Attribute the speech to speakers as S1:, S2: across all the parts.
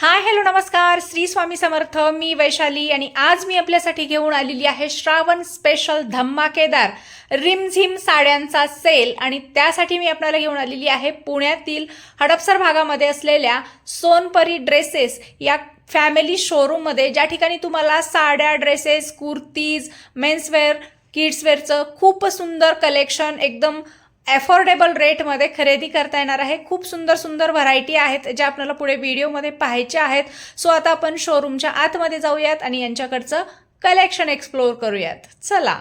S1: Hi hello नमस्कार. श्री स्वामी समर्थ मी वैशाली आणि आज मी आपल्यासाठी घेऊन आलेली आहे श्रावण स्पेशल धम्माकेदार रिमझिम साड्यांचा सेल आणि त्यासाठी मी आपल्याला घेऊन आलेली आहे पुण्यातील हडपसर भागामध्ये असलेल्या सोनपरी ड्रेसेस या फॅमिली शोरूममध्ये ज्या ठिकाणी तुम्हाला साड्या ड्रेसेस कुर्तीज मेन्सवेअर किड्सवेअरचं खूप सुंदर कलेक्शन एकदम अफोर्डेबल रेटमध्ये खरेदी करता येणार आहे. खूप सुंदर सुंदर व्हरायटी आहेत ज्या आपल्याला पुढे व्हिडिओमध्ये पाहायच्या आहेत. सो आता आपण शोरूमच्या आतमध्ये जाऊयात आणि यांच्याकडचं कलेक्शन एक्सप्लोअर करूयात. चला.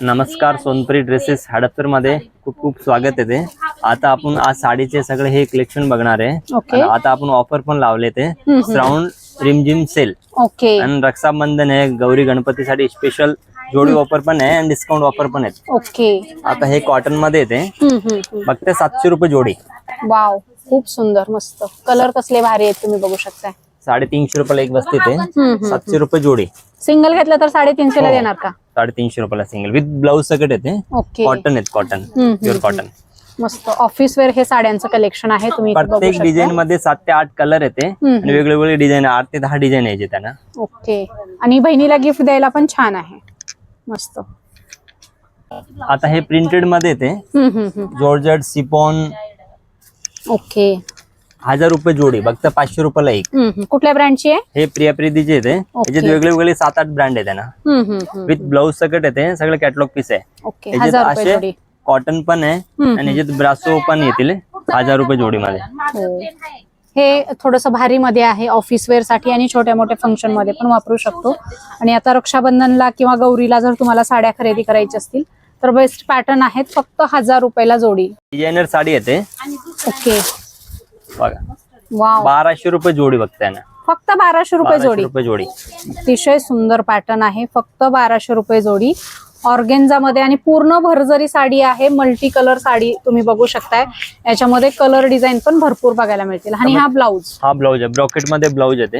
S2: नमस्कार सोनपरी ड्रेसेस हडपसरमध्ये खूप खूप स्वागत आहे ते. आता आपण आज साडीचे सगळे हे कलेक्शन बघणार आहे.
S3: ओके
S2: आणि आता आपण ऑफर पण लावले ते. श्रावण रिमझिम सेल
S3: ओके
S2: आणि रक्षाबंधन आहे गौरी गणपतीसाठी स्पेशल जोडी ऑफर पण आहे आणि डिस्काउंट ऑफर पण आहे
S3: ओके.
S2: आता हे कॉटनमध्ये येते.
S3: हम्म, हम्म, हम्म.
S2: फक्त सातशे रुपये जोडी.
S3: वाव खूप सुंदर मस्त. कलर कसले भारी आहेत तुम्ही बघू शकताय.
S2: साडेतीनशे रुपयाला एक बसते ते
S3: हम्म,
S2: सातशे रुपये जोडी.
S3: सिंगल घेतलं तर साडेतीनशे ला
S2: हो.
S3: देणार का?
S2: साडेतीनशे रुपयाला सिंगल विथ ब्लाऊज सकट येते.
S3: ओके.
S2: कॉटन आहेत कॉटन
S3: हम्म,
S2: प्युअर कॉटन
S3: मस्त. ऑफिस वेअर हे साड्यांचं कलेक्शन आहे तुम्ही इथे बघू
S2: प्रत्येक डिझाईन
S3: शकता
S2: मध्ये सात ते आठ कलर येते.
S3: हम्म.
S2: आणि वेगवेगळे डिझाईन आठ ते दहा डिझाईन यायचे त्यांना.
S3: ओके. आणि बहिणीला गिफ्ट द्यायला पण छान आहे. मस्त.
S2: आता हे प्रिंटेडमध्ये येते.
S3: हम्म, हम्म, हम्म.
S2: Georgette chiffon.
S3: ओके.
S2: हजार रुपये जोडी फक्त पाचशे रुपयाला एक.
S3: हम्म, हम्म. कुठल्या ब्रँडची आहे?
S2: हे प्रिया प्रीतीचे येते. याच्यात वेगळे वेगळे सात आठ ब्रँड आहे त्यांना
S3: हम्म, हम्म, हम्म.
S2: विथ ब्लाऊज सकट येते. सगळे कॅटलॉग पीस आहे.
S3: ओके
S2: याच्यात
S3: हजार रुपये जोडी.
S2: असे कॉटन पण आहे.
S3: हम्म,
S2: आणि याच्यात ब्रासो पण येतील. हजार रुपये जोडीमध्ये.
S3: हो. हे थोडस भारी मध्ये आहे ऑफिस वेअरसाठी आणि छोट्या मोठ्या फंक्शनमध्ये पण वापरू शकतो. आणि आता रक्षाबंधनला किंवा गौरीला जर तुम्हाला साड्या खरेदी करायच्या असतील तर बेस्ट पॅटर्न आहेत फक्त हजार रुपयाला जोडी.
S2: डिझायनर साडी येते
S3: ओके.
S2: बघा. बाराशे रुपये जोडी बघताय ना.
S3: फक्त बाराशे रुपये जोडी.
S2: जोडी.
S3: अतिशय सुंदर पॅटर्न आहे फक्त बाराशे रुपये जोडी. ऑर्गेन्झा मध्ये आणि पूर्ण भरजरी साडी आहे मल्टी कलर साडी तुम्ही बघू शकताय. याच्यामध्ये कलर डिझाईन पण भरपूर बघायला मिळतील. आणि हा ब्लाऊज.
S2: हा ब्लाऊज आहे. ब्रॉकेटमध्ये ब्लाऊज येते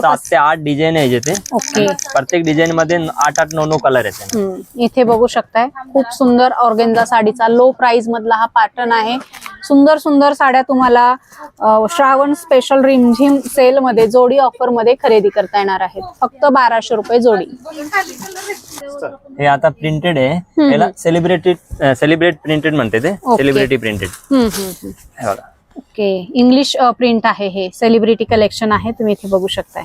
S2: सात ते आठ डिझाईन आहे याचे
S3: ओके.
S2: प्रत्येक डिझाईन मध्ये आठ आठ नऊ नऊ कलर येते
S3: इथे बघू शकताय. खूप सुंदर ऑर्गेन्झा साडीचा लो प्राइस मधला हा पॅटर्न आहे. सुंदर सुंदर साड्या तुम्हाला श्रावण स्पेशल रिमझिम सेल मध्ये जोडी ऑफरमध्ये खरेदी करता येणार आहेत. फक्त बाराशे रुपये जोडी.
S2: हे आता प्रिंटेड आहे. याला सेलिब्रेटेड सेलिब्रेट प्रिंटेड म्हणते ते. Celebrity printed. हे
S3: ओके. इंग्लिश प्रिंट आहे हे. सेलिब्रिटी कलेक्शन आहे तुम्ही इथे बघू शकताय.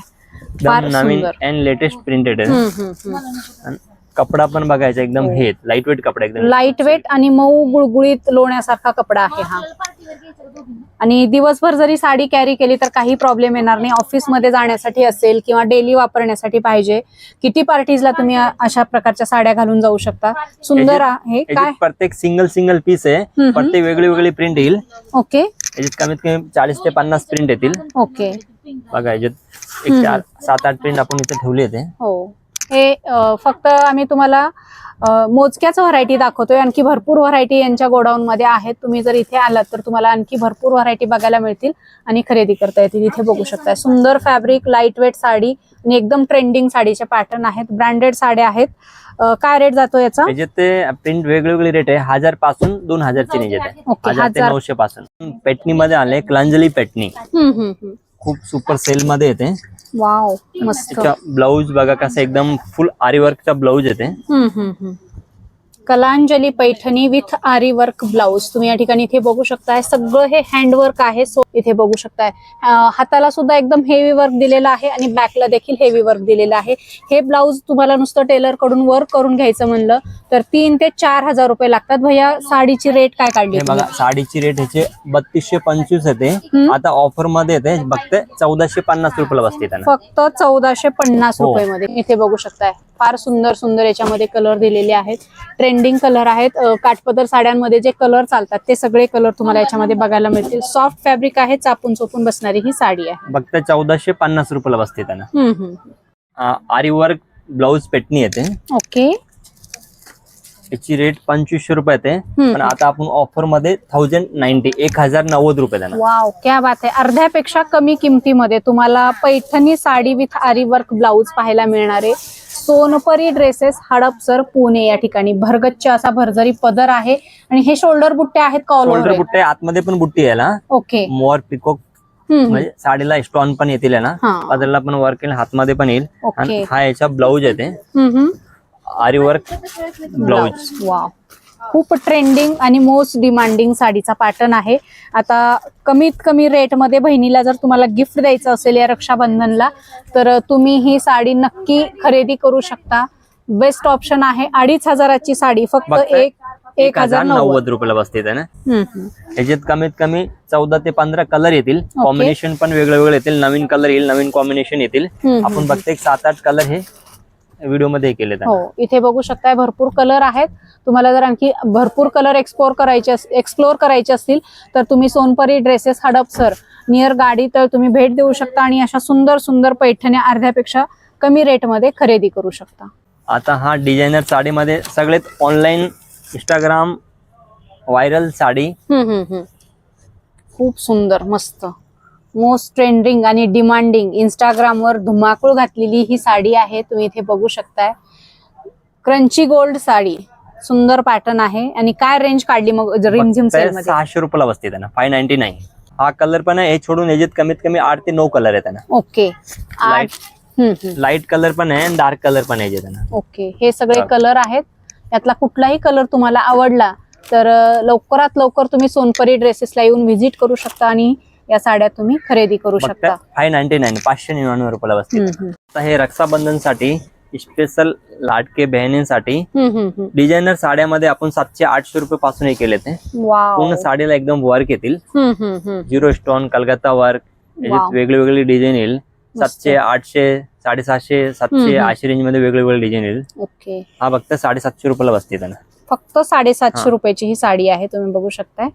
S3: फार
S2: नवीन लेटेस्ट प्रिंटेड आहे. कपडा पण बघायचा एकदम हे. लाइट वेट कपडा एकदम
S3: लाइट वेट आणि मऊ गुळगुळीत लोण्यासारखा कपडा आहे हा. आणि दिवसभर जरी साडी कॅरी केली तर काही प्रॉब्लेम येणार नाही. ऑफिसमध्ये जाण्यासाठी असेल किंवा डेली वापरण्यासाठी पाहिजे. किती पार्टीजला तुम्ही अशा प्रकारच्या साड्या घालून जाऊ शकता? सुंदर आहे. काय?
S2: प्रत्येक सिंगल सिंगल पीस आहे. प्रत्येक वेगळी वेगळी प्रिंट येईल.
S3: ओके.
S2: याच्यात कमीत कमी चाळीस ते पन्नास प्रिंट येतील.
S3: ओके.
S2: बघा याच्यात एक चार सात आठ प्रिंट आपण इथे ठेवले होते
S3: हो. हे फक्त आम्ही तुम्हाला मोजक्याच व्हरायटी दाखवतोय. आणखी भरपूर व्हरायटी यांच्या गोडाऊन मध्ये आहेत. तुम्ही जर इथे आलात तर तुम्हाला आणखी भरपूर व्हरायटी बघायला मिळतील आणि खरेदी करता येतील. इथे बघू शकताय सुंदर फॅब्रिक लाइट वेट साडी आणि एकदम ट्रेंडिंग साडीचे पॅटर्न आहेत. ब्रँडेड साड्या आहेत. काय रेट जातो याचा?
S2: ते प्रिंट वेगवेगळे रेट आहे. हजारपासून दोन हजारची रेंज आहे.
S3: ओके,
S2: हजार ते
S3: हजार.
S2: नऊशे पासून पेटणी मध्ये आले क्लांजली पेटणी. खूप सुपर सेल मध्ये येते.
S3: वाव मस्त.
S2: त्याच्या ब्लाऊज बघा कसं एकदम फुल आरी वर्क ब्लाऊज येते.
S3: हम्म, हम्म, हम्म. Kalanjali Paithani with aari work blouse तुम्ही या ठिकाणी इथे बघू शकताय. सगळं हे हँडवर्क आहे सो इथे बघू शकताय. हाताला सुद्धा एकदम हेवी वर्क दिलेलं आहे आणि बॅकला देखील हेवी वर्क दिलेलं आहे. हे ब्लाउज तुम्हाला नुसतं टेलरकडून वर्क करून घ्यायचं म्हणलं तर तीन ते चार हजार रुपये लागतात. भैया साडीची रेट काय काढली?
S2: बघा साडीची रेट ह्याचे बत्तीसशे पंचवीस येते. आता ऑफरमध्ये येते फक्त चौदाशे पन्नास रुपयाला बसते
S3: फक्त चौदाशे पन्नास
S2: हो.
S3: रुपये मध्ये इथे बघू शकताय फार सुंदर सुंदर याच्यामध्ये कलर दिलेले आहेत. ट्रेंडिंग कलर आहेत. काठपदर साड्यांमध्ये जे कलर चालतात ते सगळे कलर तुम्हाला याच्यामध्ये बघायला मिळतील. सॉफ्ट फॅब्रिक आहे चापून चोपून बसणारी ही साडी आहे.
S2: फक्त चौदाशे पन्नास रुपयाला बसते त्यांना. आरी वर्क ब्लाऊज पेटणी येते.
S3: ओके.
S2: याची रेट पंचवीसशे रुपये येते.
S3: हम्म.
S2: पण आता आपण ऑफरमध्ये थाउजंड नाईन्टी एक हजार नव्वद रुपये
S3: वाव क्या बात आहे. अर्ध्यापेक्षा कमी किमतीमध्ये तुम्हाला Paithani sari with aari work blouse पाहायला मिळणारे सोनपरी ड्रेसेस हडपसर पुणे या ठिकाणी. भरगच्च असा भरजरी पदर आहे. आणि हे शोल्डर बुट्टे आहेत का
S2: शोल्डर? बुट्टे आतमध्ये पण बुट्टी यायला
S3: ओके
S2: मोर पिकॉक म्हणजे साडीला स्टोन पण येतील आहे ना. पदरला पण वर्क येईल हातमध्ये पण येईल.
S3: ओके
S2: आणि हा याचा ब्लाऊज येते. आरी वर्क ब्लाऊज
S3: वा खूप ट्रेंडिंग आणि मोस्ट डिमांडिंग साडीचा पॅटर्न आहे. आता कमीत कमी रेटमध्ये बहिणीला जर तुम्हाला गिफ्ट द्यायचं असेल या रक्षाबंधनला तर तुम्ही ही साडी नक्की खरेदी करू शकता. बेस्ट ऑप्शन आहे अडीच हजाराची साडी फक्त एक एक हजार नव्वद.
S2: रुपयाला बसते इथे ना?
S3: हम्म, हम्म.
S2: याच्यात कमीत कमी चौदा ते पंधरा कलर येतील. कॉम्बिनेशन पण वेगळे वेगळे येतील. नवीन कलर येईल नवीन कॉम्बिनेशन येतील. आपण एक सात आठ कलर हे व्हिडिओमध्ये हे केले
S3: हो इथे बघू शकताय भरपूर कलर आहेत. तुम्हाला जर आणखी भरपूर कलर एक्सप्लोर करायचे एक्सप्लोर करायचे असतील तर तुम्ही सोनपरी ड्रेसेस हडपसर नियर गाडी तर तुम्ही भेट देऊ शकता आणि अशा सुंदर सुंदर पैठण्या अर्ध्यापेक्षा कमी रेटमध्ये खरेदी करू शकता.
S2: आता हा डिझायनर साडीमध्ये सगळ्यात ऑनलाईन इंस्टाग्राम व्हायरल साडी.
S3: खूप सुंदर मस्त. मोस्ट ट्रेंडिंग आणि डिमांडिंग इंस्टाग्रामवर धुमाकूळ घातलेली ही साडी आहे. तुम्ही इथे बघू शकताय. Crunchy gold sari. सुंदर पॅटर्न आहे. आणि काय रेंज काढली मग रिमझिम
S2: सहाशे रुपयाला बसते त्यांना. फाय नाईन्टी नाईन हा कलर पण आहे. हे सोडून याच्यात कमीत कमी आठ ते नऊ कलर आहे त्यांना.
S3: ओके आठ.
S2: लाइट कलर पण आहे आणि डार्क कलर पण आहे त्यांना.
S3: ओके हे सगळे. कलर आहेत. यातला कुठलाही कलर तुम्हाला आवडला तर लवकरात लवकर तुम्ही सोनपरी ड्रेसेसला येऊन व्हिजिट करू शकता आणि या साड्या तुम्ही खरेदी करू शकता
S2: फाय नाईन्टी नाईन पाचशे निन्याण्णव रुपयाला बसते
S3: हम्म, हम्म.
S2: आता हे रक्षाबंधनसाठी स्पेशल लाडके बहिणींसाठी. डिझायनर साड्यामध्ये आपण सातशे आठशे रुपये पासून हे केले ते पूर्ण साडीला एकदम वर्क येतील. झिरो स्टोन कलकत्ता वर्क वेगळी वेगळी डिझाईन येईल. सातशे आठशे साडेसातशे सातशे. आठशे रेंजमध्ये वेगळे वेगळे डिझाईन येईल
S3: ओके
S2: हा फक्त साडेसातशे रुपयाला बसते त्यांना
S3: फक्त साडेसातशे. रुपयाची ही साडी आहे तुम्ही बघू शकताय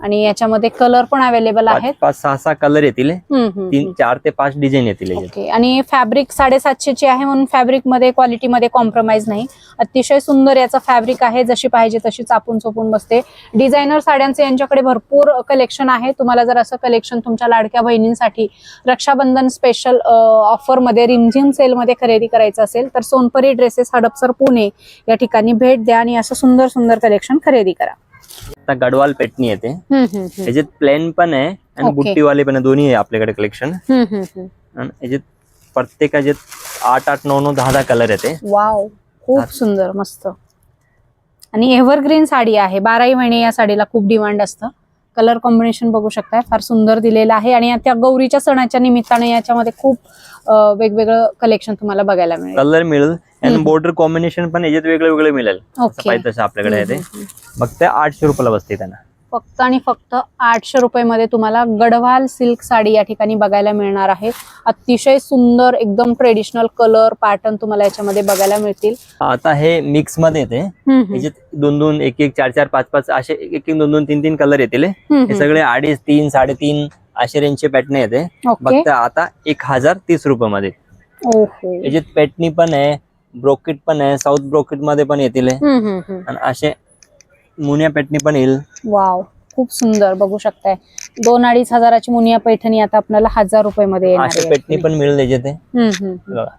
S3: आणि याच्यामध्ये कलर पण अवेलेबल आहेत.
S2: पाच सहा सहा कलर येतील. तीन. चार ते पाच डिझाईन येतील
S3: आणि फॅब्रिक साडेसातशेची आहे म्हणून फॅब्रिकमध्ये क्वालिटी मध्ये कॉम्प्रोमाइज नाही. अतिशय सुंदर याचं फॅब्रिक आहे. जशी पाहिजे तशी चापून चोपून बसते. डिझायनर साड्यांचे यांच्याकडे भरपूर कलेक्शन आहे. तुम्हाला जर असं कलेक्शन तुमच्या लाडक्या बहिणींसाठी रक्षाबंधन स्पेशल ऑफरमध्ये रिमझिम सेल मध्ये खरेदी करायचं असेल तर सोनपरी ड्रेसेस हडपसर पुणे या ठिकाणी भेट द्या आणि असं सुंदर सुंदर कलेक्शन खरेदी करा.
S2: आता गडवाल पेटणी येते. याच्यात प्लेन पण आहे आणि. बुट्टीवाले पण आहे दोन्ही आहे आपल्याकडे कलेक्शन. आणि याच्यात प्रत्येक याच्यात आठ आठ नऊ नऊ दहा दहा कलर येते
S3: वाव खूप. सुंदर मस्त आणि एव्हरग्रीन साडी आहे बाराही महिने या साडीला खूप डिमांड असतं कलर कॉम्बिनेशन बघू शकताय. फार सुंदर दिलेलं आहे आणि त्या गौरीच्या सणाच्या निमित्ताने याच्यामध्ये खूप वेगवेगळं कलेक्शन तुम्हाला बघायला मिळेल.
S2: कलर मिळेल आणि. बॉर्डर कॉम्बिनेशन पण याच्यात वेगळं वेगळं मिळेल तसं आपल्याकडे आहे ते. फक्त आठशे रुपयाला बसते त्यांना.
S3: फक्त आणि फक्त आठशे रुपये मध्ये तुम्हाला गढवाल सिल्क साडी या ठिकाणी बघायला मिळणार आहे. अतिशय सुंदर एकदम ट्रेडिशनल कलर पॅटर्न तुम्हाला याच्यामध्ये बघायला मिळतील.
S2: आता हे मिक्समध्ये येते. दोन दोन एक एक चार चार पाच पाच असे एक एक दोन दोन तीन तीन कलर येतील हे. सगळे अडीच तीन साडेतीन असे रेंजचे पॅटर्न येते. फक्त आता एक हजार तीस रुपये मध्ये
S3: ओहो.
S2: याच्यात पॅटनी पण आहे ब्रोकेट पण आहे साऊथ ब्रोकेटमध्ये पण येतील. आणि असे मुनिया पॅटनी पण येईल
S3: वाव खूप सुंदर बघू शकताय दोन अडीच हजाराची मुनिया पैठणी आता आपल्याला हजार रुपये मध्ये येणार आहे.
S2: पण मिळेल याच्यात.
S3: हम्म, हम्म, हम्म.
S2: बघा.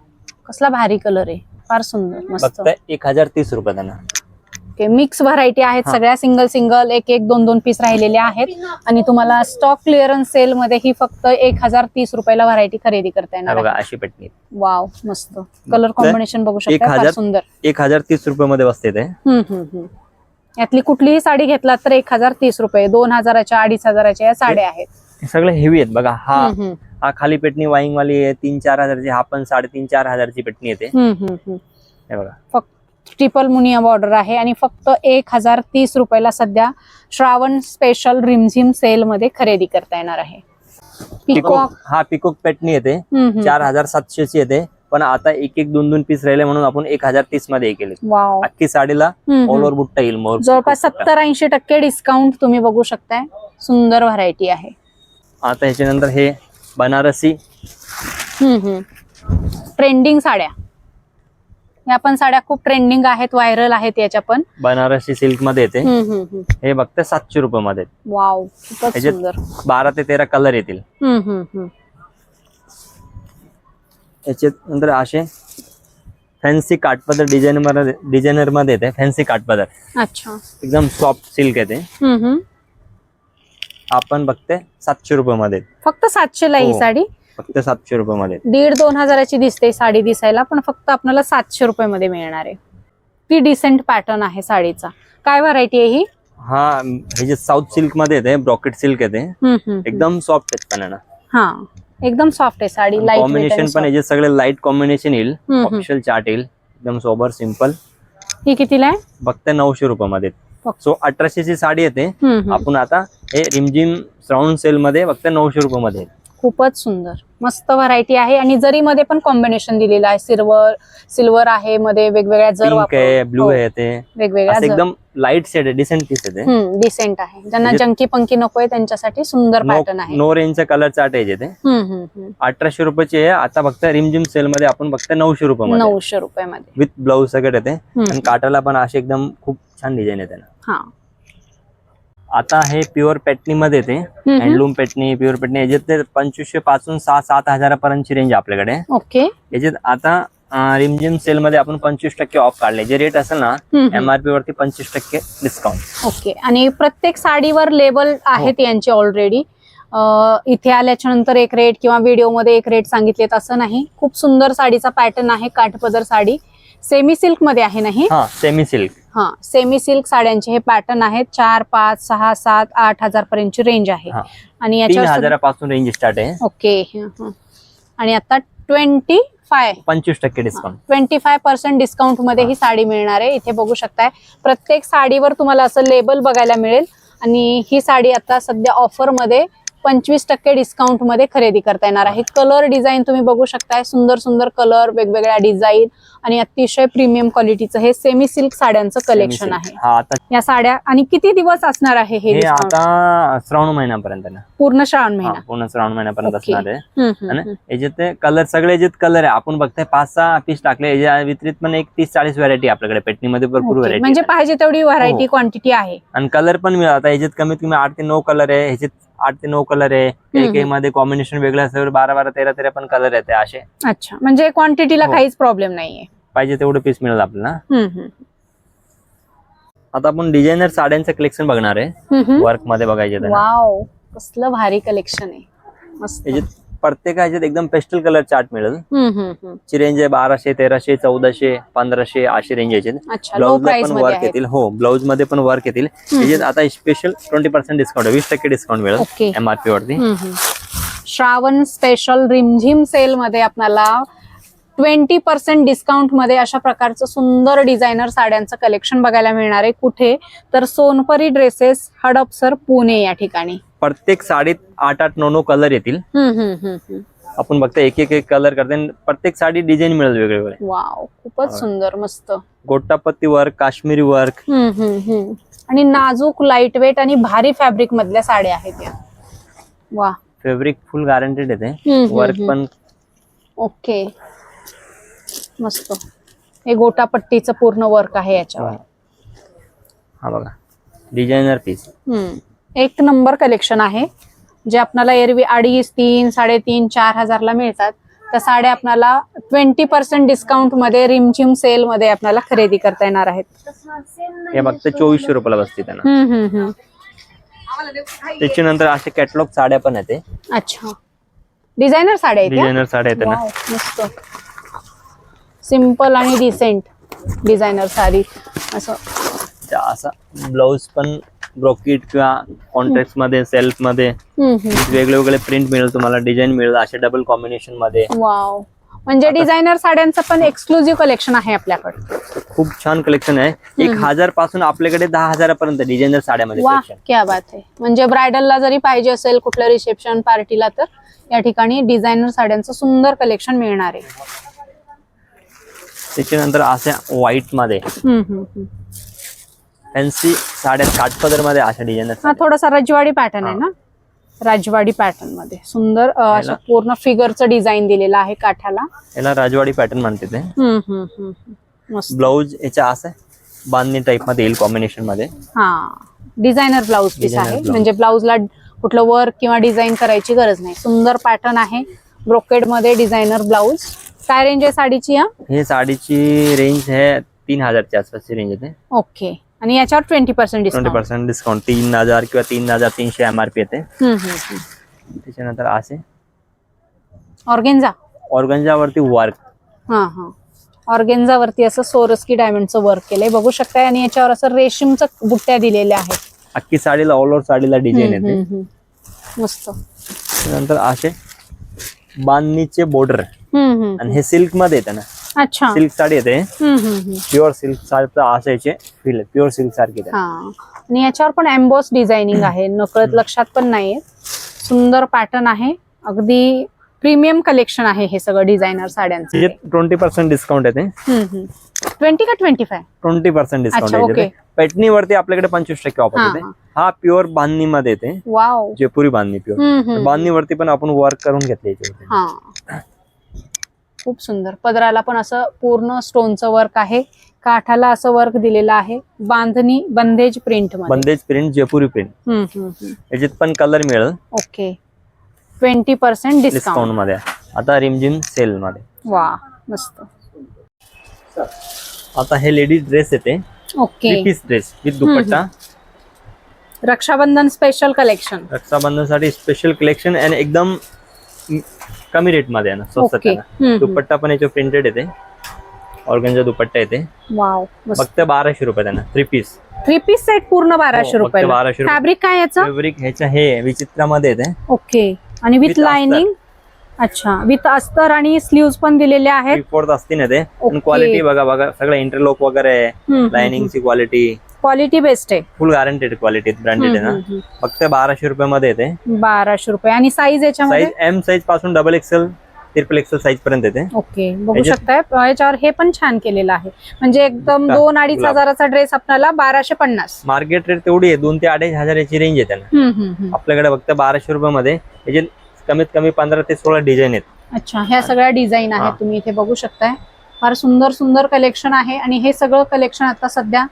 S3: कसला भारी कलर आहे फार सुंदर मस्त
S2: फक्त एक हजार तीस रुपये त्यांना
S3: ओके मिक्स व्हरायटी आहेत
S2: हा.
S3: सगळ्या सिंगल सिंगल एक एक दोन दोन पीस राहिलेले आहेत आणि तुम्हाला स्टॉक क्लिअरन्स सेल मध्ये ही फक्त एक हजार तीस रुपयाला व्हरायटी खरेदी करता
S2: हा
S3: येणार
S2: बघा
S3: आहे
S2: अशी पॅटनी
S3: वाव मस्त कलर कॉम्बिनेशन बघू शकता फार सुंदर
S2: एक हजार तीस रुपये मध्ये बसते ते
S3: हम्म, हम्म, हम्म. यातली कुठलीही साडी घेतलात तर एक हजार तीस रुपये दोन हजाराच्या अडीच हजाराच्या या साड्या आहेत.
S2: हे सगळे हेवी आहेत बघा. हा. हा खाली पेटणी वाईंग वाली आहे तीन चार हजारची हा पण साडेतीन चार हजारची पेटणी येते. हे बघा.
S3: फक्त ट्रिपल मुनिया बॉर्डर आहे आणि फक्त एक हजार तीस रुपयाला सध्या श्रावण स्पेशल रिमझिम सेल मध्ये खरेदी करता येणार आहे.
S2: पिकोक हा पिकोक पेटणी येते. चार हजार सातशेची येते. पण आता एक एक दोन दोन पीस राहिले म्हणून आपण एक हजार तीसमध्ये केले अख्खी साडीला ऑल. ओव्हर बुट्टा येईल मोर
S3: जवळपास सत्तर ऐंशी टक्के डिस्काउंट तुम्ही बघू शकताय. सुंदर व्हरायटी आहे.
S2: आता ह्याच्यानंतर हे बनारसी.
S3: ट्रेंडिंग साड्या. या पण साड्या खूप ट्रेंडिंग आहेत व्हायरल आहेत याच्या पण.
S2: बनारसी सिल्कमध्ये येते. हे फक्त सातशे रुपये मध्ये
S3: वाव
S2: बारा ते तेरा कलर येतील.
S3: हम्म, हम्म, हम्म.
S2: याच्यात नंतर असे फॅन्सी काठपदर डिझाईन मध्ये डिझायनरमध्ये येते फॅन्सी काठपदर
S3: अच्छा.
S2: एकदम सॉफ्ट सिल्क येते. आपण बघते सातशे रुपये मध्ये
S3: फक्त सातशे ला ही
S2: हो.
S3: साडी?
S2: फक्त सातशे रुपये मध्ये
S3: दीड दोन हजाराची दिसते साडी दिसायला पण फक्त आपल्याला सातशे रुपये मध्ये मिळणार आहे. ती डिसेंट पॅटर्न आहे साडीचा. काय व्हरायटी आहे ही?
S2: हा हे जे साऊथ सिल्कमध्ये येते ब्रॉकेट सिल्क येते.
S3: हम्म, हम्म,
S2: एकदम सॉफ्ट आहेत पाण्याला
S3: हा. एकदम सॉफ्ट आहे साडी लाइट
S2: कॉम्बिनेशन पण याचे सगळे लाइट कॉम्बिनेशन येईल. ऑफिशियल चार्ट येईल एकदम सोबर सिंपल
S3: ही कितीला आहे
S2: फक्त नऊशे रुपयामध्ये. सो अठराशेची साडी येते. आपण आता हे रिमझिम श्रावण सेल मध्ये फक्त नऊशे रुपयामध्ये.
S3: खूपच सुंदर. मस्त व्हरायटी आहे आणि जरी मध्ये पण कॉम्बिनेशन दिलेलं आहे. सिल्वर सिल्वर आहे मध्ये वेगवेगळ्या जर
S2: आहे ब्लू
S3: हो.
S2: आहे ते.
S3: वेगवेगळ्या
S2: एकदम लाइट शेड आहे डिसेंट पीस आहे
S3: डिसेंट आहे. ज्यांना
S2: म्हणजे-
S3: जंकी पंकी नकोय त्यांच्यासाठी सुंदर पॅटर्न आहे.
S2: नो रेंजचा कलर चार्ट आहे ते. अठराशे रुपयाची आहे. आता फक्त रिमझिम सेल मध्ये आपण फक्त नऊशे रुपयामध्ये.
S3: नऊशे रुपये मध्ये
S2: विथ ब्लाऊज सगळं येते. आणि काटाला पण असे एकदम खूप छान डिझाईन येते ना
S3: हा.
S2: आता हे प्युअर पॅटनी मध्ये येते. हँडलूम पॅटनी प्युअर पॅटनी याच्यात पंचवीसशे पासून सहा सात हजारापर्यंतची रेंज आपल्याकडे.
S3: ओके.
S2: याच्यात आता रिमझिम सेल मध्ये आपण पंचवीस टक्के ऑफ काढले. जे रेट असेल ना. एमआरपी वरती पंचवीस टक्के डिस्काउंट
S3: ओके. आणि प्रत्येक साडीवर लेबल आहेत यांचे ऑलरेडी इथे आल्याच्यानंतर एक रेट किंवा व्हिडिओमध्ये एक रेट सांगितलेत असं नाही. खूप सुंदर साडीचा पॅटर्न आहे काठपदर साडी. सेमी सिल्कमध्ये आहे नाही?
S2: हा सेमी सिल्क
S3: हा सेमी सिल्क साड्यांचे हे पॅटर्न आहेत. चार पाच सहा सात आठ हजार पर्यंतची रेंज आहे.
S2: हा.
S3: आणि
S2: तीन
S3: याच्यावर
S2: हजारापासून रेंज स्टार्ट आहे.
S3: ओके. आणि आता ट्वेंटी फाय
S2: पंचवीस टक्के डिस्काउंट
S3: ट्वेंटी फाय पर्सेंट डिस्काउंटमध्ये ही साडी मिळणार आहे. इथे बघू शकताय. प्रत्येक साडीवर तुम्हाला असं लेबल बघायला मिळेल. आणि ही साडी आता सध्या ऑफरमध्ये पंचवीस टक्के डिस्काउंटमध्ये खरेदी करता येणार आहे कलर डिझाईन तुम्ही बघू शकताय सुंदर सुंदर कलर वेगवेगळ्या डिझाईन आणि अतिशय प्रीमियम क्वालिटीचं हे सेमी सिल्क साड्यांचं कलेक्शन आहे
S2: हा
S3: या साड्या आणि किती दिवस असणार आहे हे
S2: हे? आता श्रावण महिन्यापर्यंत
S3: पूर्ण श्रावण महिना
S2: पूर्ण श्रावण महिन्यापर्यंत. असणार आहे है. याच्यात ते कलर सगळे याच्यात कलर आहे आपण बघताय पाच सहा पीस टाकले याच्या व्यतिरिक्त पण एक तीस चाळीस व्हरायटी आपल्याकडे पेटणीमध्ये भरपूर. व्हरायटी
S3: म्हणजे पाहिजे तेवढी व्हरायटी
S2: हो.
S3: क्वांटिटी आहे
S2: आणि कलर पण मिळत आता याच्यात कमीत कमी आठ ते नऊ कलर आहे ह्याच्यात आठ ते नऊ कलर आहे. काही काही. मध्ये कॉम्बिनेशन वेगळं असेल बारा बारा तेरा तेरा पण कलर येते असे.
S3: अच्छा. म्हणजे क्वांटिटीला
S2: हो.
S3: काहीच प्रॉब्लेम नाहीये.
S2: पाहिजे तेवढं पीस मिळेल आपल्याला.
S3: हम्म, हम्म.
S2: आता आपण डिझायनर साड्यांचं कलेक्शन बघणार आहे.
S3: हम्म, हम्म.
S2: वर्कमध्ये बघायचे तर
S3: वाव कसलं भारी कलेक्शन आहे. मस्त.
S2: याच्यात प्रत्येक ह्याच्यात एकदम पेस्टल कलर चार्ट मिळेल. ची रेंज आहे बाराशे तेराशे चौदाशे पंधराशे अशी रेंज याची
S3: अच्छा लो
S2: ब्लाऊजला
S3: प्राइस
S2: पण वर्क येतील. हो ब्लाऊजमध्ये पण वर्क येतील. याच्यात आता स्पेशल ट्वेंटी पर्सेंट डिस्काउंट वीस टक्के डिस्काउंट मिळेल एमआरपी वरती.
S3: श्रावण स्पेशल रिमझिम सेल मध्ये आपल्याला ट्वेंटी पर्सेंट डिस्काउंटमध्ये अशा प्रकारचं सुंदर डिझायनर साड्यांचं कलेक्शन बघायला मिळणार आहे. कुठे? तर सोनपरी ड्रेसेस हडपसर पुणे या ठिकाणी.
S2: प्रत्येक साडीत आठ आठ नऊ नऊ कलर येतील.
S3: हम्म, हम्म, हम्म, हम्म.
S2: आपण बघता एक एक एक कलर करते प्रत्येक साडी डिझाईन मिळेल वेगळे वेगळे
S3: वाव खूपच सुंदर मस्त.
S2: Gotapatti work Kashmiri work.
S3: आणि नाजूक लाइट वेट आणि भारी फॅब्रिक मधल्या साड्या आहेत या. वा
S2: फॅब्रिक फुल गॅरंटेड येते. वर्क. पण
S3: ओके मस्त. हे गोटापट्टीचं पूर्ण वर्क आहे याच्यावर.
S2: हा. बघा. डिझायनर पीस
S3: हम्म. एक नंबर कलेक्शन आहे. जे आपल्याला एरवी अडीच तीन साडेतीन चार हजारला मिळतात. त्या साड्या आपल्याला ट्वेंटी पर्सेंट डिस्काउंटमध्ये रिमझिम सेल मध्ये आपल्याला खरेदी करता येणार आहेत.
S2: हे फक्त चोवीसशे रुपयाला बसते त्यांना.
S3: हम्म, हम्म, हम्म.
S2: त्याच्यानंतर असे कॅटलॉग साड्या पण येते
S3: अच्छा. डिझायनर साड्या आहेत या?
S2: डिझायनर साड्या
S3: वाव, मस्त. सिंपल आणि डिसेंट डिझायनर साडी. असं.
S2: असा ब्लाऊज पण ब्रोकीट किंवा कॉन्ट्रॅक्टमध्ये सेल्फमध्ये
S3: हम्म, हम्म.
S2: वेगळे वेगळे प्रिंट मिळेल तुम्हाला डिझाईन मिळेल असे डबल कॉम्बिनेशनमध्ये.
S3: वाव म्हणजे डिझायनर साड्यांचं पण एक्सक्लुझिव्ह कलेक्शन आहे आपल्याकडे.
S2: खूप छान कलेक्शन आहे. एक हजारपासून आपल्याकडे दहा हजारापर्यंत डिझायनर साड्यामध्ये
S3: वा. क्या बात आहे. म्हणजे ब्रायडलला जरी पाहिजे असेल कुठल्या रिसेप्शन पार्टीला तर या ठिकाणी डिझायनर साड्यांचं सुंदर कलेक्शन मिळणार आहे.
S2: त्याच्यानंतर अशा
S3: व्हाईटमध्ये.
S2: फॅन्सी साड्या काठपदरमध्ये अशा डिझायनर
S3: हा थोडासा रजवाडी पॅटर्न आहे ना? राजवाडी पॅटर्नमध्ये. सुंदर असं पूर्ण फिगरचं डिझाईन दिलेलं आहे काठाला.
S2: याला राजवाडी पॅटर्न म्हणते ते. ब्लाऊज याच्या असं बांधणी टाईपमध्ये येईल कॉम्बिनेशनमध्ये.
S3: हा. डिझायनर ब्लाउज पीस आहे. म्हणजे ब्लाउजला कुठलं वर्क किंवा डिझाईन करायची गरज नाही. सुंदर पॅटर्न आहे. ब्रोकेडमध्ये डिझायनर ब्लाउज काय रेंज आहे साडीची या
S2: हे साडीची रेंज आहे तीन हजारच्या आसपासची रेंज येते.
S3: ओके आणि याच्यावर twenty percent
S2: twenty
S3: discount
S2: percent discount तीन हजार किंवा तीन हजार तीनशे एमआरपी येते. त्याच्यानंतर असे.
S3: ऑर्गेन्झा
S2: ऑर्गंजावरती वर्क
S3: हा हा. ऑर्गेन्झावरती असं सोरस्की डायमंडचं वर्क केलंय. बघू शकताय आणि याच्यावर असं रेशीमचं बुट्ट्या दिलेल्या आहेत.
S2: अख्खी साडीला ऑल ओव्हर साडीला डिझाईन येते.
S3: मस्त.
S2: त्यानंतर असे. बांधणीचे बॉर्डर. आणि हे सिल्कमध्ये येते ना.
S3: अच्छा.
S2: सिल्क साडी येते. प्युअर सिल्क साडीचा असायचे. फील प्युअर सिल्क सारखी.
S3: हा. आणि याच्यावर पण एम्बॉस डिझायनिंग आहे. नकळत लक्षात पण नाहीये. सुंदर पॅटर्न आहे. अगदी प्रीमियम कलेक्शन आहे हे सगळं डिझायनर साड्यांचं.
S2: ट्वेंटी पर्सेंट डिस्काउंट येते.
S3: ट्वेंटी का twenty five
S2: twenty percent discount
S3: okay.
S2: येते पैठणीवरती आपल्याकडे पंचवीस टक्के ऑफर येते. हा. प्युअर बांधणी मध्ये येते.
S3: वाव
S2: जयपुरी बांधणी प्युअर
S3: हम्म.
S2: बांधणीवरती पण आपण वर्क करून घेतले
S3: खूप सुंदर. पदराला पण असं पूर्ण स्टोनचं वर्क आहे. काठाला असं वर्क दिलेलं आहे. Bandhani bandhej print
S2: bandhej print Jaipuri print. याच्यात पण कलर मिळेल.
S3: ओके. ट्वेंटी पर्सेंट
S2: डिस्काउंटमध्ये. आता रिमझिम सेल मध्ये.
S3: वा मस्त.
S2: आता हे लेडीज ड्रेस येते.
S3: Okay.
S2: Piece dress with dupatta.
S3: Rakshabandhan special collection
S2: रक्षाबंधनसाठी special collection आणि एकदम कमी रेटमध्ये आहे ना स्वस्त ना. दुपट्टा पण याच्या प्रिंटेड येते. ऑर्गनचा दुपट्टा येते.
S3: वाव
S2: फक्त बाराशे रुपये त्यांना three piece
S3: three piece set पूर्ण बाराशे
S2: हो, फक्त
S3: रुपये
S2: 1200 रुपये.
S3: फॅब्रिक काय याचं?
S2: फॅब्रिक ह्याच्या हे विचित्रामध्ये येते.
S3: ओके आणि विथ
S2: अस्तर.
S3: लाइनिंग अच्छा विथ अस्तर आणि स्लीव्ह पण दिलेले आहेत.
S2: थ्री फोर्थ असते ना ते. क्वालिटी बघा बघा सगळं इंटरलॉक वगैरे आहे. लाइनिंगची क्वालिटी
S3: क्वालिटी बेस्ट आहे.
S2: फुल गॅरंटेड क्वालिटी ब्रँडेड आहे ना? फक्त बाराशे रुपये मध्ये येते.
S3: बाराशे रुपये. आणि साईज याच्यामध्ये?
S2: M साईजपासून double XL triple XL size पर्यंत येते.
S3: ओके. बघू शकताय. याच्यावर हे पण छान केलेलं आहे. म्हणजे एकदम. दोन अडीच. हजाराचा ड्रेस आपल्याला बाराशे पन्नास.
S2: मार्केट रेट तेवढी आहे. दोन ते अडीच हजार याची रेंज येते ना. आपल्याकडे फक्त बाराशे रुपये मध्ये याचे कमीत कमी पंधरा ते सोळा डिझाईन आहेत.
S3: अच्छा ह्या सगळ्या डिझाईन. आहेत तुम्ही इथे बघू शकताय. फार सुंदर सुंदर कलेक्शन आहे. आणि हे सगळं कलेक्शन आता सध्या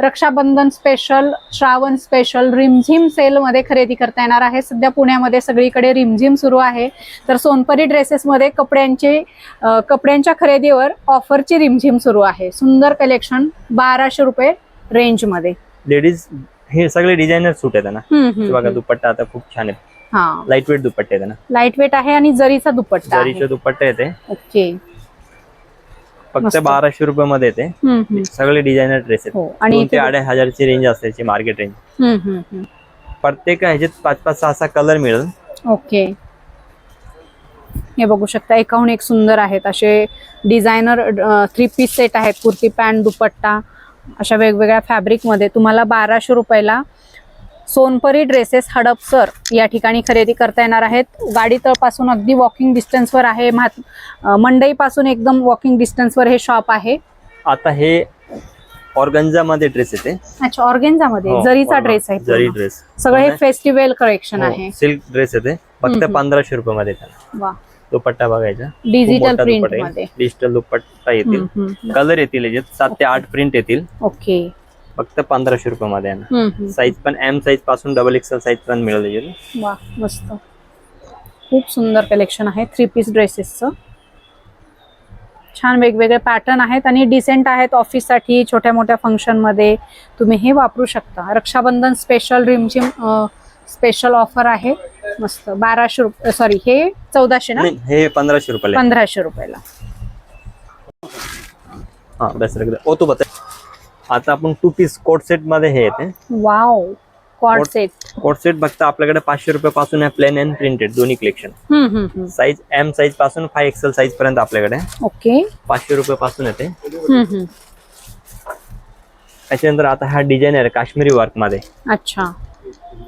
S3: Rakshabandhan special Shravan special Rimjhim sale मध्ये खरेदी करता येणार आहे. सध्या पुण्यामध्ये सगळीकडे रिमझिम सुरू आहे. तर सोनपरी ड्रेसेसमध्ये कपड्यांचे कपड्यांच्या खरेदीवर ऑफरची रिमझिम सुरू आहे. सुंदर कलेक्शन बाराशे रुपये रेंजमध्ये
S2: लेडीज हे सगळे डिझायनर सूट आहेत ना? बघा. दुपट्टा आता खूप छान आहे.
S3: हा.
S2: लाइट वेट दुपट्टे ना?
S3: लाइट वेट आहे आणि जरीचा दुपट्टा.
S2: जरीचे दुपट्टे येते.
S3: ओके
S2: फक्त. बाराशे रुपये मध्ये येते. सगळे डिझायनर ड्रेस आहेत.
S3: हो आणि
S2: ते अडीच हजारची रेंज असते मार्केट रेंज. प्रत्येक ह्याच्यात पाच पाच सहा सहा कलर मिळेल.
S3: ओके. हे बघू शकता एकाहून एक सुंदर आहेत. असे डिझायनर थ्री पीस सेट आहेत. कुर्ती पॅन्ट दुपट्टा अशा वेगवेगळ्या फॅब्रिकमध्ये तुम्हाला बाराशे रुपयाला सोनपरी ड्रेसेस हडपसर या ठिकाणी खरेदी करता येणार आहेत. गाडी तळपासून अगदी वॉकिंग डिस्टन्सवर आहे. मंडईपासून एकदम वॉकिंग डिस्टन्सवर हे शॉप आहे.
S2: आता हे ऑर्गन्झा मध्ये ड्रेस येते.
S3: अच्छा ऑर्गेन्झामध्ये?
S2: हो,
S3: जरीचा. ड्रेस आहे
S2: जरी. ड्रेस
S3: सगळं हे
S2: हो.
S3: फेस्टिवल कलेक्शन आहे.
S2: सिल्क ड्रेस येते. फक्त. पंधराशे रुपये मध्ये दुपट्टा बघायचा.
S3: डिजिटल प्रिंट
S2: डिजिटल दुपट्टा येतील. कलर येतील सात ते आठ प्रिंट येतील.
S3: ओके.
S2: फक्त पंधराशे रुपये मध्ये. साईज पण एम साईजपासून डबल एक्सेल साईज पण मिळेल याच्यात.
S3: वा मस्त. खूप सुंदर कलेक्शन आहे. थ्री पीस ड्रेसेसचं छान वेगवेगळे पॅटर्न आहेत आणि डिसेंट आहेत ऑफिससाठी छोट्या मोठ्या फंक्शनमध्ये तुम्ही हे वापरू शकता. Rakshabandhan special Rimjhim special offer आहे. मस्त. बाराशे रुपये सॉरी हे चौदाशे ना?
S2: हे पंधराशे रुपये
S3: पंधराशे रुपयाला.
S2: हा बस रख दे. ओ तू बता आता आपण टू पीस कोट सेटमध्ये हे येते.
S3: Wow
S2: Coat-
S3: set
S2: coat set फक्त आपल्याकडे पाचशे रुपये पासून आहे प्लेन अँड प्रिंटेड दोन्ही कलेक्शन साईज एम साईजपासून फाय एक्सेल साईज पर्यंत आपल्याकडे.
S3: ओके
S2: पाचशे रुपये पासून येते. त्याच्यानंतर आता हा डिझाईन आहे काश्मीरी वर्कमध्ये.
S3: अच्छा.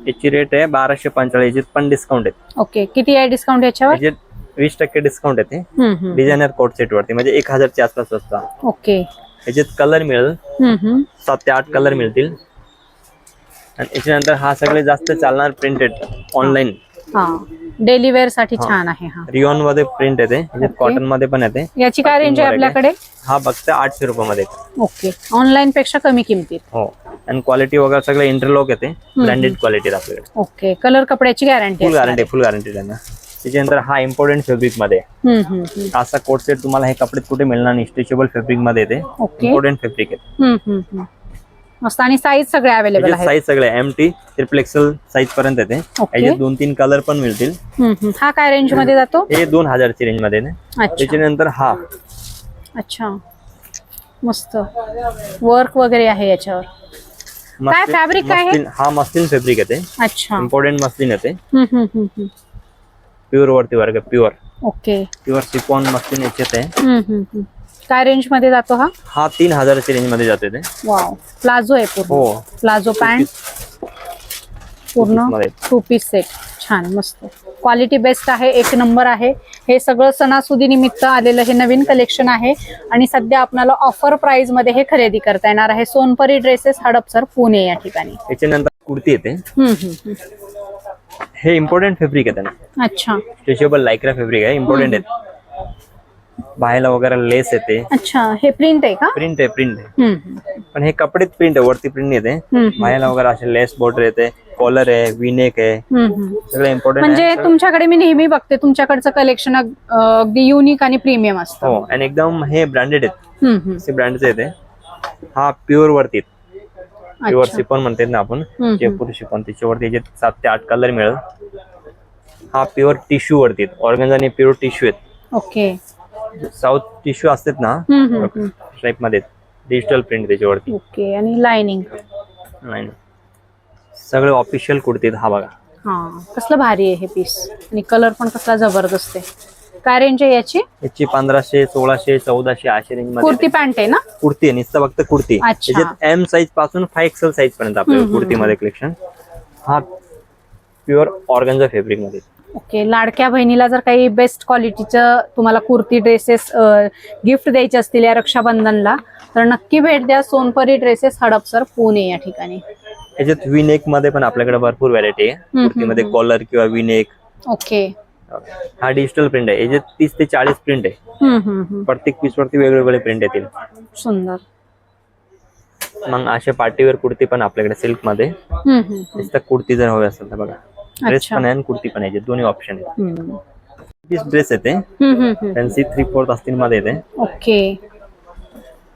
S2: याची रेट आहे बाराशे याच्यात पण डिस्काउंट आहे
S3: ओके किती आहे डिस्काउंट याच्यावर?
S2: वीस टक्के डिस्काउंट येते. डिझायनर कोट सेट वरती म्हणजे एक हजारच्या आसपास असतात
S3: ओके
S2: याच्यात कलर मिळेल. सात ते आठ कलर मिळतील. आणि याच्यानंतर हा सगळे जास्त चालणार प्रिंटेड ऑनलाईन
S3: हा. डेली
S2: वेअरसाठी.
S3: छान आहे हा.
S2: रिओनमध्ये प्रिंट येते. कॉटनमध्ये पण येते.
S3: याची काय रेंज आहे आपल्याकडे?
S2: हा फक्त आठशे रुपये मध्ये.
S3: ओके ऑनलाईन पेक्षा कमी किमतीत.
S2: हो. आणि क्वालिटी वगैरे सगळं इंटरलॉक येते. ब्रँडेड क्वालिटी आपल्याकडे.
S3: ओके कलर कपड्याची guarantee
S2: full guarantee full guarantee त्यांना. त्याच्यानंतर हा इम्पॉर्टंट फॅब्रिकमध्ये. आहे. असा कोट सेट तुम्हाला हे कपडे कुठे मिळणार नाही स्ट्रेचेबल फॅब्रिकमध्ये येते इम्पॉर्टंट फॅब्रिक आहे
S3: मस्त. आणि साईज सगळे अवेलेबल
S2: साईज सगळे M to triple XL size पर्यंत येते. याच्यात दोन तीन कलर पण मिळतील.
S3: हा काय रेंजमध्ये जातो?
S2: हे दोन हजारची रेंजमध्ये आहे. त्याच्यानंतर हा.
S3: अच्छा. मस्त. वर्क वगैरे आहे याच्यावर. काय आहे?
S2: मस्लिन- हा मस्लिन फॅब्रिक येते.
S3: अच्छा.
S2: इम्पॉर्टंट मस्लिन येते
S3: हम्म, हम्म, हम्म, हम्म.
S2: प्युअर वरती वर्ग pure.
S3: Okay.
S2: Pure chiffon muslin याच्यात आहे.
S3: हम्म, हम्म, हम्म. काय रेंजमध्ये जातो हा?
S2: हा तीन हजाराची रेंजमध्ये जाते ते.
S3: वाव प्लाझो आहे पूर्ण.
S2: हो.
S3: प्लाझो पॅन्ट
S2: पूर्णमध्ये.
S3: टू पीस सेट छान मस्त. क्वालिटी बेस्ट आहे एक नंबर आहे. हे सगळं सणासुदी निमित्त आलेलं हे नवीन कलेक्शन आहे. आणि सध्या आपल्याला ऑफर प्राइसमध्ये हे खरेदी करता येणार आहे. सोनपरी ड्रेसेस हडपसर पुणे या ठिकाणी.
S2: कुर्ती येते.
S3: हम्म, हम्म, हम्म.
S2: हे इम्पॉर्टंट फॅब्रिक आहे त्यांना
S3: अच्छा.
S2: स्ट्रेचेबल लायक्रा फॅब्रिक आहे इम्पॉर्टंट आहे बाहेरला वगैरे लेस येते.
S3: अच्छा हे प्रिंट आहे का?
S2: प्रिंट आहे प्रिंट आहे. पण हे कपडेच प्रिंट आहे वरती प्रिंट येते. बाहेरला वगैरे असे लेस बॉर्डर येते. कॉलर आहे विनेक आहे. सगळं इम्पॉर्टंट
S3: म्हणजे तुमच्याकडे मी नेहमी बघते तुमच्याकडचं कलेक्शन अगदी युनिक आणि प्रीमियम असतं.
S2: हो आणि एकदम हे ब्रँडेड आहेत. ब्रँडचे येते. हा प्युअर वरती प्युअर. शिपॉन म्हणतात ना आपण
S3: हम्म.
S2: जयपूर शिपॉन त्याच्यावरती याचे सात ते आठ कलर मिळेल हा प्युअर टिश्यू वरती ऑर्गन्स आणि प्युअर टिश्यू आहेत.
S3: ओके.
S2: साऊथ टिश्यू असतात ना. टाईपमध्ये डिजिटल प्रिंट त्याच्यावरती
S3: ओके आणि लाइनिंग
S2: नाही सगळे ऑफिशियल कुर्ती आहेत. हा बघा.
S3: हा कसलं भारी आहे हे पीस आणि कलर पण कसला जबरदस्त आहे. काय रेंज आहे याची?
S2: याची पंधराशे सोळाशे चौदाशे अशे रेंज
S3: कुर्ती पॅन्ट आहे ना?
S2: कुर्ती आहे नुसतं फक्त कुर्ती. त्याच्यात एम साईजपासून फाय एक्सेल साईज पर्यंत आपल्याला कुर्तीमध्ये कलेक्शन हा प्युअर ऑर्गनचा फॅब्रिकमध्ये.
S3: ओके लाडक्या बहिणीला जर काही बेस्ट क्वालिटीचं तुम्हाला कुर्ती ड्रेसेस गिफ्ट द्यायचे असतील या रक्षाबंधनला तर नक्की भेट द्या. सोनपरी ड्रेसेस हडपसर पुणे या ठिकाणी.
S2: याच्यात विनेकमध्ये पण आपल्याकडे भरपूर व्हरायटी आहे. कुर्तीमध्ये. कॉलर किंवा विनेक
S3: ओके.
S2: हा डिजिटल प्रिंट आहे. याच्यात तीस ते चाळीस प्रिंट आहे. प्रत्येक पीस वरती वेगवेगळे प्रिंट येतील.
S3: सुंदर.
S2: मग असे पार्टीवेअर कुर्ती पण आपल्याकडे सिल्कमध्ये कुर्ती जर हवी असेल तर बघा. ड्रेस. पण आहे आणि कुर्ती पण आहे. दोन्ही ऑप्शन आहेत. पीस ड्रेस येते. फॅन्सी थ्री फोर्थ असतील मध्ये येते.
S3: ओके.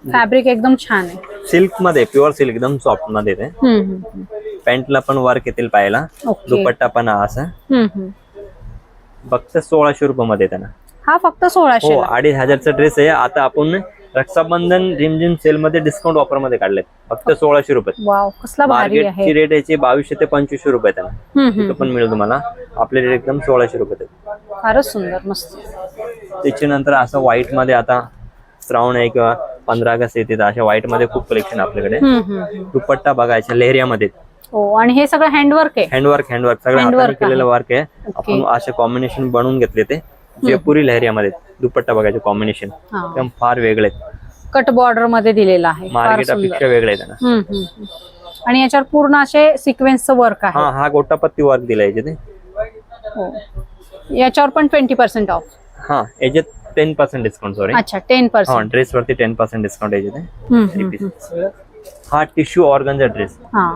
S3: फॅब्रिक एकदम छान आहे.
S2: सिल्कमध्ये प्युअर सिल्क एकदम सॉफ्टमध्ये येते. पॅन्टला पण वर्क येतील पायाला
S3: ओके.
S2: दुपट्टा पण हा असं. फक्त सोळाशे रुपये मध्ये येते ना.
S3: हा फक्त सोळाशे
S2: हो अडीच हजारचा ड्रेस आहे. आता आपण रक्षाबंधन रिमझिम सेल मध्ये डिस्काउंट ऑफरमध्ये काढलेत. फक्त सोळाशे रुपये.
S3: कसला
S2: मार्केटची रेट याची बावीसशे ते पंचवीसशे रुपये त्यांना पण मिळेल तुम्हाला. आपले रेट एकदम सोळाशे रुपये.
S3: फारच सुंदर मस्त.
S2: त्याच्यानंतर असं व्हाईटमध्ये आता श्रावण आहे किंवा पंधरा ऑगस्ट येते अशा व्हाईटमध्ये खूप कलेक्शन आपल्याकडे. दुपट्टा बघायचा लेहरियामध्ये.
S3: हो आणि हे सगळं हँडवर्क आहे.
S2: हँडवर्क हँडवर्क सगळं
S3: Handwork
S2: हाताने केलेलं
S3: आहे.
S2: वर्क आहे. आपण असे कॉम्बिनेशन बनवून घेतले ते. जयपुरी लहरियामध्ये दुपट्टा बघायचे कॉम्बिनेशन
S3: हा.
S2: एकदम फार वेगळे
S3: कट बॉर्डरमध्ये दिलेला आहे. फार
S2: मार्केटापेक्षा
S3: सुंदर.
S2: वेगळे आहे त्यांना.
S3: हम्म, हम्म, हम्म. आणि याच्यावर पूर्ण असे सिक्वेन्सचं वर्क आहे.
S2: हा हा गोटापत्ती वर्क दिलाय याच्यात.
S3: हो. याच्यावर पण ट्वेंटी पर्सेंट ऑफ
S2: हा याच्यात टेन पर्सेंट डिस्काउंट सॉरी
S3: अच्छा टेन
S2: हा
S3: पर्सेंट
S2: ड्रेस वरती टेन पर्सेंट डिस्काउंट याच्यात हा टिश्यू ऑर्गनचा ड्रेस
S3: हा.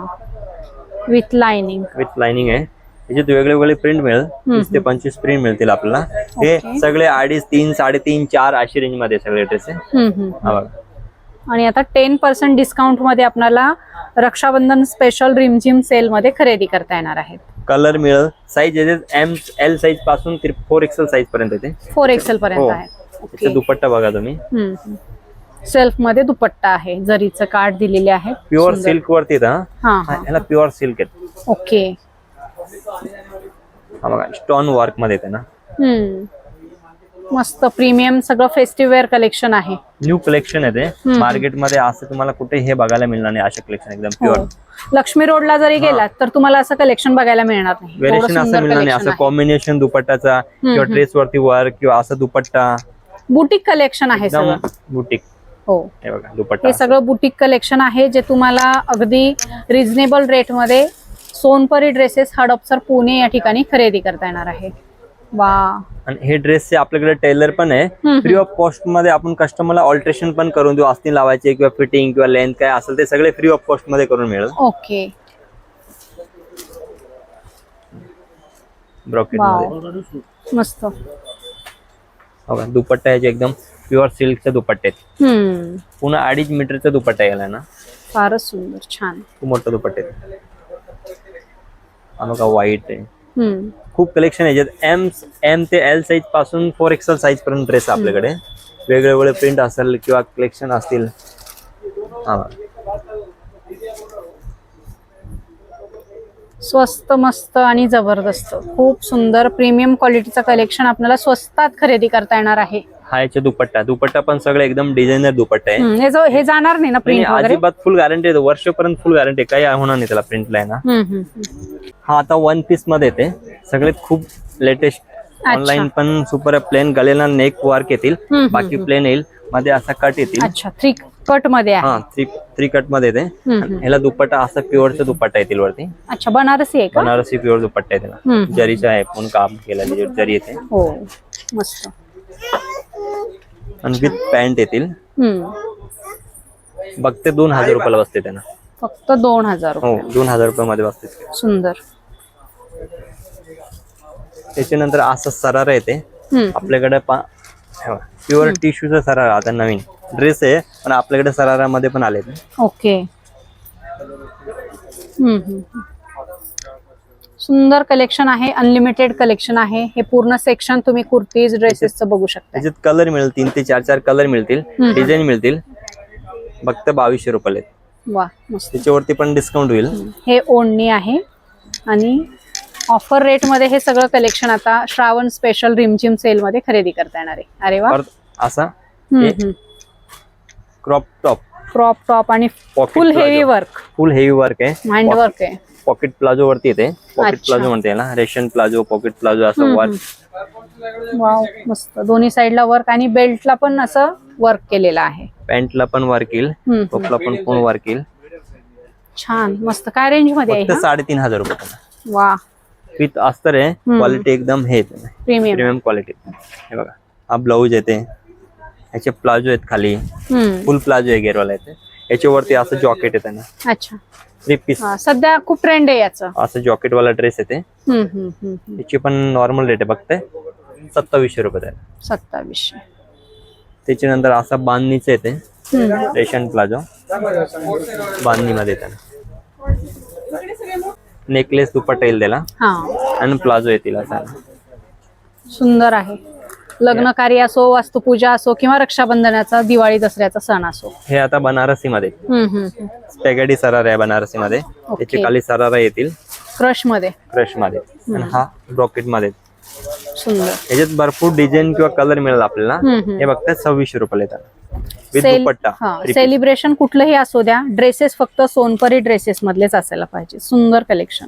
S3: विथ लाइनिंग
S2: विथ लाइनिंग आहे. याच्यात वेगळे वेगळे प्रिंट मिळेल. वीस ते पंचवीस प्रिंट मिळतील आपल्याला. हे. सगळे अडीच तीन साडेतीन चार अशी रेंजमध्ये सगळे ड्रेस आहे
S3: आणि आता टेन पर्सेंट डिस्काउंटमध्ये आपल्याला रक्षाबंधन स्पेशल रिमझिम सेल मध्ये खरेदी करता येणार आहेत.
S2: कलर मिळेल. साईज एम एल साईजपासून फोर एक्सेल साईज पर्यंत येते.
S3: फोर एक्सेल पर्यंत
S2: हो.
S3: आहे.
S2: त्याचा दुपट्टा बघा तुम्ही.
S3: सेल्फमध्ये दुपट्टा आहे जरीचं कार्ड दिलेले आहे.
S2: प्युअर. सिल्क वरती हा?
S3: हा
S2: हा,
S3: हा.
S2: ह्याला प्युअर सिल्क आहे
S3: ओके
S2: हा बघा स्टोन वर्कमध्ये येते ना?
S3: हम्म. मस्त प्रीमियम सगळं फेस्टिव्ह वेअर कलेक्शन आहे.
S2: न्यू कलेक्शन येते
S3: हम्म.
S2: मार्केटमध्ये असं तुम्हाला कुठे हे बघायला मिळणार नाही अशा कलेक्शन एकदम
S3: हो.
S2: प्युअर
S3: लक्ष्मी रोडला जरी गेलात तर तुम्हाला असं कलेक्शन बघायला मिळणार नाही. एवढं
S2: व्हेरिएशन असं मिळणार नाही असं
S3: आहे.
S2: कॉम्बिनेशन दुपट्टाचा किंवा. ड्रेस वरती वर्क किंवा असं दुपट्टा.
S3: बुटीक कलेक्शन आहे सगळं.
S2: बुटीक
S3: हो.
S2: हे बघा दुपट्टा
S3: हे सगळं बुटीक कलेक्शन आहे जे तुम्हाला अगदी रिझनेबल रेटमध्ये सोनपरी ड्रेसेस हडपसर पुणे या ठिकाणी खरेदी करता येणार आहे. वा.
S2: आणि हे ड्रेसचे आपल्याकडे टेलर पण आहे. फ्री ऑफ कॉस्टमध्ये आपण कस्टमरला ऑल्ट्रेशन पण करून देऊ. अस्ती लावायचे किंवा फिटिंग किंवा लेंथ काय असेल ते सगळे फ्री ऑफ कॉस्टमध्ये करून मिळेल.
S3: ओके.
S2: Brocade
S3: wow.
S2: मध्ये.
S3: मस्त.
S2: हो का? दुपट्टा याचे एकदम प्युअर सिल्कचे दुपट्टे आहेत. पुन्हा अडीच मीटरचा दुपट्टा गेला ना?
S3: फारच सुंदर छान.
S2: खूप मोठं दुपट्टे आहे. हा बघा व्हाईट आहे. खूप कलेक्शन आहे ज्यात एम एम ते एल साईजपासून फोर एक्सेल साईज पर्यंत ड्रेस आपल्याकडे. वेगळे वेगळे प्रिंट असेल किंवा कलेक्शन असतील. हा.
S3: स्वस्त मस्त आणि जबरदस्त. खूप सुंदर प्रीमियम क्वालिटीचं कलेक्शन आपल्याला स्वस्तात खरेदी करता येणार आहे.
S2: हा याचे दुपट्टा. दुपट्टा पण सगळे एकदम डिझायनर दुपट्टा आहे.
S3: हे जो हे जाणार नाही ना
S2: आणि
S3: प्रिंट वगैरे?
S2: अजिबात फुल गॅरंटी आहे. वर्षपर्यंत फुल गॅरंटी काही होणार नाही त्याला प्रिंटला आहे ना
S3: हम्म, हम्म, हम्म.
S2: हा आता वन पीसमध्ये येते. सगळे खूप लेटेस्ट ऑनलाईन पण सुपर प्लेन गलेला नेक वर्क येतील.
S3: हम्म,
S2: बाकी प्लेन येईल. मध्ये असा कट येतील.
S3: अच्छा थ्री कटमध्ये आहे.
S2: हा थ्री थ्री कटमध्ये येते.
S3: हम्म, हम्म.
S2: ह्याला दुपट्टा असा प्युअरचा दुपट्टा येतील वरती.
S3: अच्छा बनारसी आहे का?
S2: बनारसी प्युअर दुपट्टा आहे त्याला.
S3: हम्म.
S2: जरीचा आहे पण काम केलेली जरी येते.
S3: हो मस्त.
S2: आणि विथ पॅन्ट येतील. बघते दोन हजार रुपयाला बसते त्यांना.
S3: फक्त दोन हजार
S2: हो दोन हजार रुपये मध्ये बसते
S3: सुंदर.
S2: त्याच्यानंतर असं सरारा येते आपल्याकडे प्युअर टिश्यूचा सरारा आता नवीन. ड्रेस आहे पण आपल्याकडे सरारामध्ये पण आले
S3: ओके. सुंदर कलेक्शन आहे अनलिमिटेड कलेक्शन आहे. हे पूर्ण सेक्शन तुम्ही कुर्तीज ड्रेसेसचं बघू शकता.
S2: त्याच्यात कलर मिळेल तीन ते चार चार कलर मिळतील. डिझाईन मिळतील. फक्त बावीसशे आहेत.
S3: वा मस्त.
S2: त्याच्यावरती पण डिस्काउंट होईल.
S3: हे ओढणी आहे आणि ऑफर रेटमध्ये हे सगळं कलेक्शन आता श्रावण स्पेशल रिमझिम सेल मध्ये खरेदी करता येणार आहे. अरे वा.
S2: असा? क्रॉप टॉप
S3: क्रॉप टॉप आणि full heavy. Work
S2: full heavy work आहे.
S3: हँड वर्क आहे.
S2: पॉकेट प्लाझो वरती येते. पॉकेट
S3: अच्छा.
S2: प्लाझो म्हणते ना रेशन प्लाझो पॉकेट प्लाझो असं
S3: हम्म,
S2: वर्क
S3: वाव मस्त. दोन्ही साईडला वर्क आणि बेल्टला पण असं वर्क केलेलं आहे.
S2: पॅन्टला पण वर्क येईल.
S3: हम्म, हम्म.
S2: टोपला पण पूर्ण वर्क येईल?
S3: छान. मस्त. काय रेंजमध्ये
S2: फक्त? साडेतीन हजार रुपये.
S3: वा.
S2: विथ अस्तर आहे.
S3: हम्म.
S2: क्वालिटी एकदम हे
S3: प्रीमियम
S2: प्रीमियम क्वालिटी हे बघा. हा ब्लाऊज येते. ह्याचे प्लाझो आहेत खाली.
S3: हम्म.
S2: फुल प्लाझो आहे गेरवाला येते. याच्यावरती असं जॉकेट येते ना
S3: अच्छा.
S2: थ्री पीस
S3: हा, सध्या खूप ट्रेंड आहे याचं.
S2: असं जॉकेट वाला ड्रेस येते
S3: हम्म, हम्म, हम्म, हम्म.
S2: याची पण नॉर्मल रेट आहे बघते. सत्तावीसशे रुपये आहे
S3: सत्तावीसशे.
S2: त्याच्यानंतर असा बांधणीचं येते
S3: हम्म.
S2: रेशन प्लाझो बांधणीमध्ये येते नेकलेस दुपट्टा येईल त्याला.
S3: हा.
S2: आणि प्लाझो येतील असा.
S3: सुंदर आहे. लग्न कार्य असो वास्तुपूजा असो किंवा रक्षाबंधनाचा दिवाळी दसऱ्याचा सण असो.
S2: हे आता बनारसी मध्ये. स्पॅगेटी सरारा आहे बनारसी मध्ये त्याचे खाली सरारा येतील. क्रशमध्ये क्रशमध्ये आणि हा ब्रॉकेटमध्ये
S3: सुंदर.
S2: याच्यात भरपूर डिझाईन किंवा कलर मिळेल आपल्याला. हे बघताय सव्वीसशे रुपये येतात.
S3: हा. सेलिब्रेशन कुठलंही असू द्या ड्रेसेस फक्त सोनपरी ड्रेसेस मधलेच असायला पाहिजे. सुंदर कलेक्शन.